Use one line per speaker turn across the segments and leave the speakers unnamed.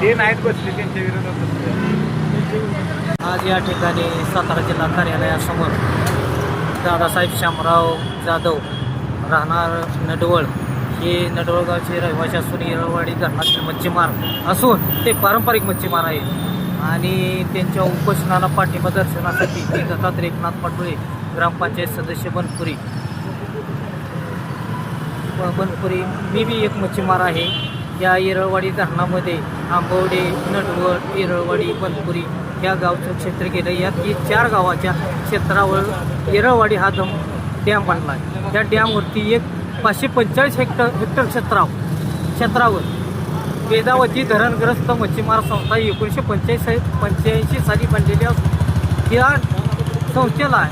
ते नाहीत बसले त्यांच्या विरोधात बसले.
आज या ठिकाणी सातारा जिल्हा कार्यालयासमोर दादासाहेब शामराव जाधव राहणार नडवळ हे नडवळगावचे रहिवासी असून येरळवाडी धरणातील मच्छीमार असून ते पारंपरिक मच्छीमार आहेत. आणि त्यांच्या उपोषणाला पाठिंबा दर्शनासाठी ते दत्तात्रय एकनाथ पाटोळे ग्रामपंचायत सदस्य बनपुरी. ब- बनपुरी मी बी एक मच्छीमार आहे. या येरळवाडी धरणामध्ये आंबवडे नटवड येरळवाडी बनपुरी या गावचं क्षेत्र गेलं यात ही चार गावाच्या क्षेत्रावर येरळवाडी हा दम डॅम बनला आहे. त्या डॅमवरती एक पाचशे पंचेचाळीस हेक्टर हेक्टर क्षेत्रावर क्षेत्रावर वेदावती धरणग्रस्त मच्छीमार संस्था एकोणीसशे पंच्याऐंशी पंच्याऐंशी साली बनलेली असून या संस्थेला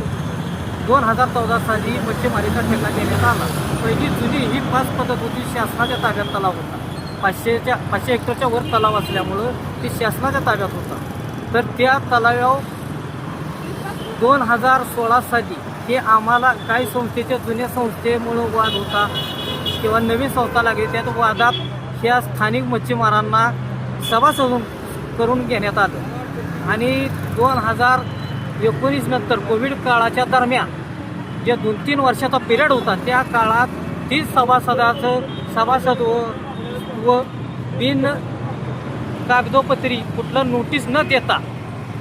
दोन हजार चौदा साली मच्छीमारीचा ठेका देण्यात आला. पहिली जुनी ही पाच पद्धत होती शासनाच्या ताब्यात तलाव होता पाचशेच्या पाचशे हेक्टरच्या वर तलाव असल्यामुळं ती शासनाच्या ताब्यात होता. तर त्या तलाव दोन हजार सोळा साली हे आम्हाला काही संस्थेच्या जुन्या संस्थेमुळं वाद होता किंवा नवीन संस्था लागली त्यात वादात ह्या स्थानिक मच्छीमारांना सभासद करून घेण्यात आलं. आणि दोन हजार एकोणीस नंतर कोविड काळाच्या दरम्यान जे दोन तीन वर्षाचा पिरियड होता त्या काळात तीस सभासदाचं सभासद व बिन कागदोपत्री कुठला नोटीस न देता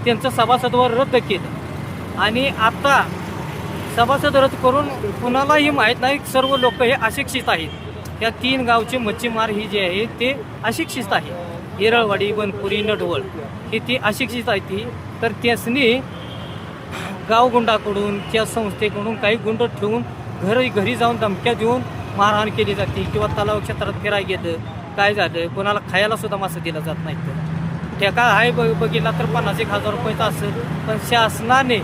त्यांचं सभासदवर रद्द केलं. आणि आता सभासद रद्द करून कुणालाही माहीत नाही सर्व लोक हे अशिक्षित आहेत. त्या तीन गावचे मच्छीमार ही जे आहे ते अशिक्षित आहे येरळवाडी बनपुरी नडवळ ही ती अशिक्षित आहे ती तर त्यासनी गावगुंडाकडून त्या संस्थेकडून काही गुंड ठेवून घरी घरी जाऊन धमक्या देऊन मारहाण केली जाते किंवा तलाव क्षेत्रात फिरायला गेलं. काय झालं कोणाला खायला सुद्धा मासे दिलं जात नाही ठेका आहे बघ बघितला तर पन्नास एक हजार रुपयाचा असेल. पण शासनाने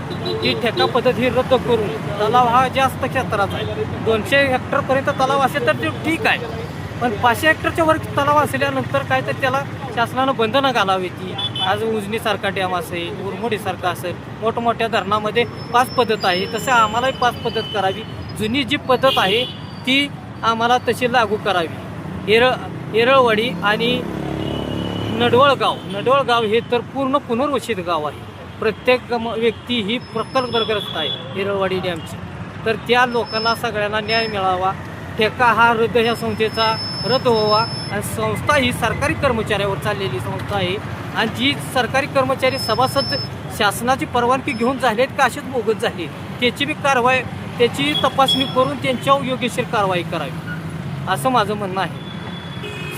ही ठेका पद्धत ही रद्द करून तलाव हा जास्त क्षेत्राचा आहे. दोनशे हेक्टरपर्यंत तलाव असेल तर ते ठीक आहे. पण पाचशे हेक्टरच्या वर तलाव असल्यानंतर काय तर त्याला शासनानं बंधनं घालावी ती. आज उजनीसारखा डॅम असेल उरमोडीसारखा असेल. मोठमोठ्या धरणामध्ये पाच पद्धत आहे. तसं आम्हालाही पाच पद्धत करावी. जुनी जी पद्धत आहे ती आम्हाला तशी लागू करावी. येरळ येरळवाडी आणि नडवळगाव. नडवळगाव हे तर पूर्ण पुनर्वसित गाव आहे. प्रत्येक म- व्यक्ती ही प्रकल्पग्रस्त आहे येरळवाडी डॅमची. तर त्या लोकांना सगळ्यांना न्याय मिळावा. ठेका हा रद्द ह्या संस्थेचा रद्द व्हावा. आणि संस्था ही सरकारी कर्मचाऱ्यावर चाललेली संस्था आहे. आणि जी सरकारी कर्मचारी सभासद शासनाची परवानगी घेऊन झालेत का असेच मोगत झाले. त्याची बी कारवाई त्याची तपासणी करून त्यांच्यावर योग्यशीर कारवाई करावी. असं माझं म्हणणं आहे.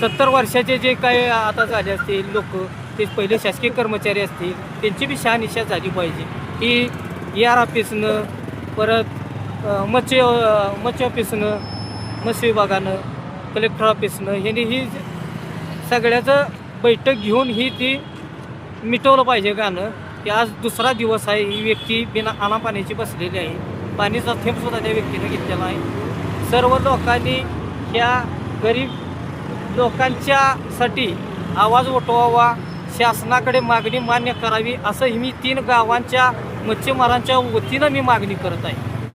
सत्तर वर्षाचे जे काय आता झाले असतील लोक ते पहिले शासकीय कर्मचारी असतील त्यांची बी शहानिशा झाली पाहिजे. की आर ऑफिसनं परत मत्स्य मत्स्य ऑफिसनं मत्स्य विभागानं कलेक्टर ऑफिसनं ह्यांनी ही सगळ्याचं बैठक घेऊन ही ती मिटवलं पाहिजे गाणं. की आज दुसरा दिवस आहे ही व्यक्ती बिना अनापाण्याची बसलेली आहे. पाणीचा थेंबसुद्धा त्या व्यक्तीनं घेतलेला आहे. सर्व लोकांनी ह्या गरीब लोकांच्यासाठी आवाज उठवावा शासनाकडे मागणी मान्य करावी असंही मी तीन गावांच्या मच्छीमारांच्या वतीनं मी मागणी करत आहे.